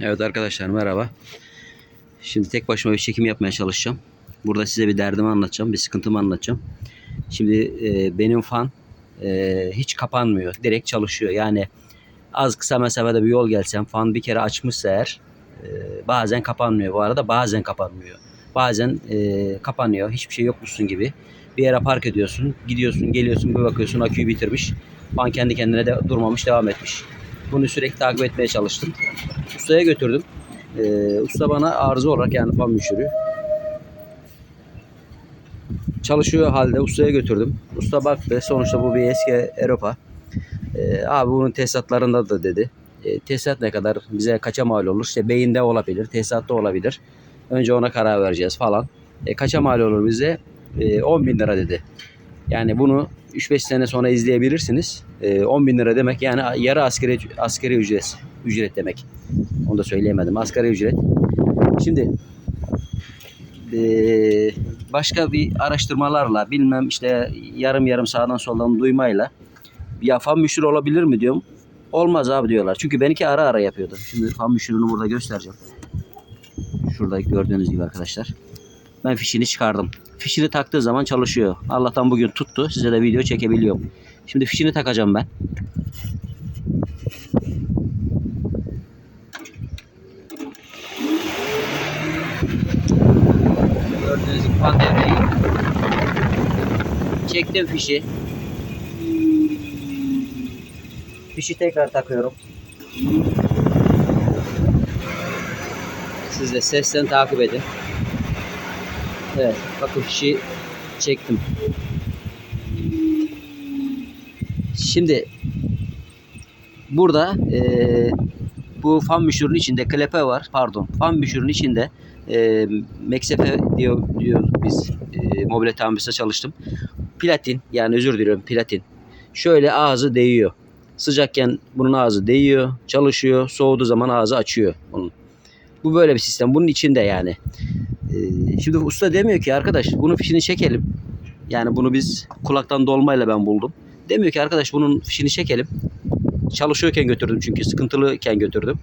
Evet arkadaşlar merhaba. Şimdi tek başıma bir çekim yapmaya çalışacağım. Burada size bir derdimi anlatacağım, bir sıkıntımı anlatacağım. Şimdi e, benim fan e, hiç kapanmıyor. Direkt çalışıyor. Yani az kısa mesafede bir yol gelsem fan bir kere açmışsa eğer e, bazen kapanmıyor. Bu arada bazen kapanmıyor. Bazen e, kapanıyor. Hiçbir şey yokmuşsun gibi. Bir yere park ediyorsun. Gidiyorsun, geliyorsun, bir bakıyorsun aküyü bitirmiş. Fan kendi kendine de durmamış, devam etmiş. Bunu sürekli takip etmeye çalıştım. Ustaya götürdüm. Ee, usta bana arıza olarak yani fan müşürü. Çalışıyor halde ustaya götürdüm. Usta baktı. Sonuçta bu bir eski Europa. Ee, abi bunun tesisatlarında da dedi. E, tesisat ne kadar? Bize kaça mal olur? İşte beyinde olabilir. Tesisatta olabilir. Önce ona karar vereceğiz falan. E, kaça mal olur bize? E, 10 bin lira dedi. Yani bunu 3-5 sene sonra izleyebilirsiniz. E, 10 bin lira demek yani yarı askeri, askeri ücret, ücret demek. Onu da söyleyemedim. Asgari ücret. Şimdi eee, başka bir araştırmalarla bilmem işte yarım yarım sağdan soldan duymayla ya fan müşür olabilir mi diyorum. Olmaz abi diyorlar. Çünkü benimki ara ara yapıyordu. Şimdi fan müşürünü burada göstereceğim. Şurada gördüğünüz gibi arkadaşlar. Ben fişini çıkardım. Fişini taktığı zaman çalışıyor. Allah'tan bugün tuttu. Size de video çekebiliyorum. Şimdi fişini takacağım ben. Gördüğünüz gibi fan devreyi. Çektim fişi. Fişi tekrar takıyorum. Siz de sesten takip edin. Evet, bakın fişi çektim. Şimdi burada eee, bu fan müşürünün içinde klepe var. Pardon. Fan müşürünün içinde eee meksefe diyor, diyor biz eee mobilya tamircisi çalıştım. Platin yani özür diliyorum platin. Şöyle ağzı değiyor. Sıcakken bunun ağzı değiyor, çalışıyor. Soğuduğu zaman ağzı açıyor onun. Bu böyle bir sistem. Bunun içinde yani. Ee, şimdi usta demiyor ki arkadaş bunun fişini çekelim. Yani bunu biz kulaktan dolmayla ben buldum. Demiyor ki arkadaş bunun fişini çekelim. Çalışıyorken götürdüm çünkü sıkıntılıyken götürdüm.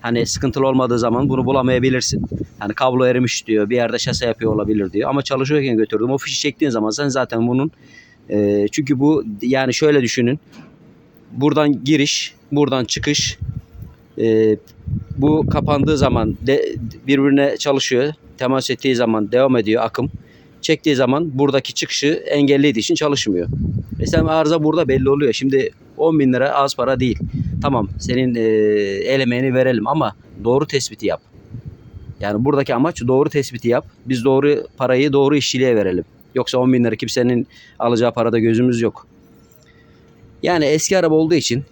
Hani sıkıntılı olmadığı zaman bunu bulamayabilirsin. Hani kablo erimiş diyor. Bir yerde şase yapıyor olabilir diyor. Ama çalışıyorken götürdüm. O fişi çektiğin zaman sen zaten bunun e, çünkü bu yani şöyle düşünün. Buradan giriş, buradan çıkış. e, bu kapandığı zaman de, birbirine çalışıyor. Temas ettiği zaman devam ediyor akım. Çektiği zaman buradaki çıkışı engellediği için çalışmıyor. Mesela arıza burada belli oluyor. Şimdi 10 bin lira az para değil. Tamam senin e, el emeğini verelim ama doğru tespiti yap. Yani buradaki amaç doğru tespiti yap. Biz doğru parayı doğru işçiliğe verelim. Yoksa 10 bin lira kimsenin alacağı parada gözümüz yok. Yani eski araba olduğu için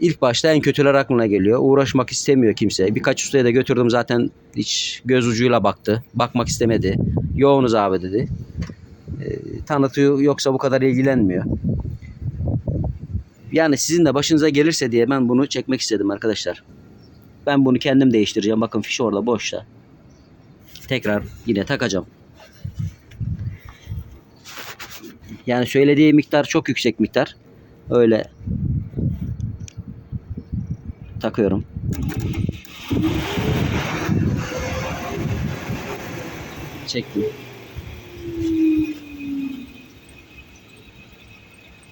ilk başta en kötüler aklına geliyor. Uğraşmak istemiyor kimse. Birkaç ustaya da götürdüm zaten hiç göz ucuyla baktı. Bakmak istemedi. Yoğunuz abi dedi. E, tanıtıyor yoksa bu kadar ilgilenmiyor. Yani sizin de başınıza gelirse diye ben bunu çekmek istedim arkadaşlar. Ben bunu kendim değiştireceğim. Bakın fiş orada boşta. Tekrar yine takacağım. Yani söylediği miktar çok yüksek miktar. Öyle takıyorum. Çektim.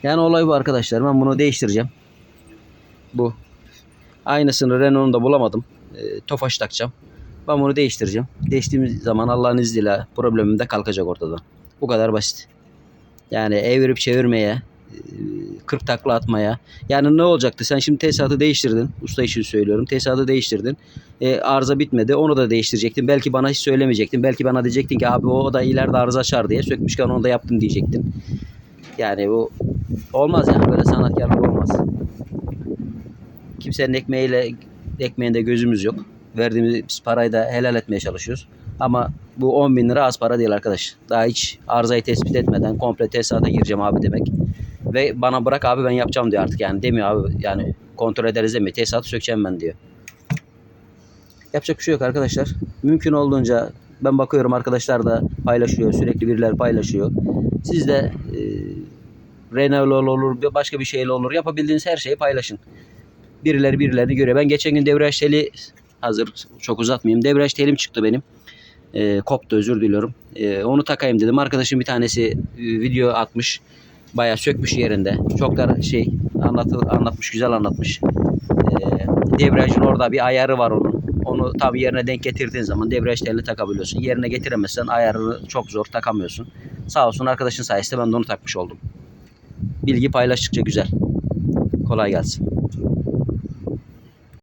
Yani olay bu arkadaşlar. Ben bunu değiştireceğim. Bu. Aynısını Renault'un da bulamadım. E, Tofaş takacağım. Ben bunu değiştireceğim. Değiştiğimiz zaman Allah'ın izniyle problemim de kalkacak ortadan. Bu kadar basit. Yani evirip çevirmeye, e, 40 takla atmaya. Yani ne olacaktı? Sen şimdi tesisatı değiştirdin. Usta için söylüyorum. Tesisatı değiştirdin. E, arıza bitmedi. Onu da değiştirecektin. Belki bana hiç söylemeyecektin. Belki bana diyecektin ki abi o da ileride arıza açar diye. Sökmüşken onu da yaptım diyecektin. Yani bu olmaz yani. Böyle sanatkarlık olmaz. Kimsenin ekmeğiyle ekmeğinde gözümüz yok. Verdiğimiz parayı da helal etmeye çalışıyoruz. Ama bu 10 bin lira az para değil arkadaş. Daha hiç arızayı tespit etmeden komple tesisata gireceğim abi demek. Ve bana bırak abi ben yapacağım diyor artık yani. Demiyor abi yani kontrol ederiz demiyor. Tesisatı sökeceğim ben diyor. Yapacak bir şey yok arkadaşlar. Mümkün olduğunca ben bakıyorum arkadaşlar da paylaşıyor. Sürekli birileri paylaşıyor. Siz de e, Renault olur, başka bir şeyle olur. Yapabildiğiniz her şeyi paylaşın. Birileri birilerini görüyor. Ben geçen gün devraj teli Hazır çok uzatmayayım. Debriyaj telim çıktı benim. Ee, koptu özür diliyorum. Ee, onu takayım dedim. Arkadaşım bir tanesi e, video atmış. Bayağı sökmüş yerinde. Çok da şey anlatı, anlatmış, güzel anlatmış. Ee, debriyajın orada bir ayarı var onun. Onu tam yerine denk getirdiğin zaman debriyaj telini takabiliyorsun. Yerine getiremezsen ayarını çok zor takamıyorsun. Sağ olsun arkadaşın sayesinde ben de onu takmış oldum. Bilgi paylaştıkça güzel. Kolay gelsin.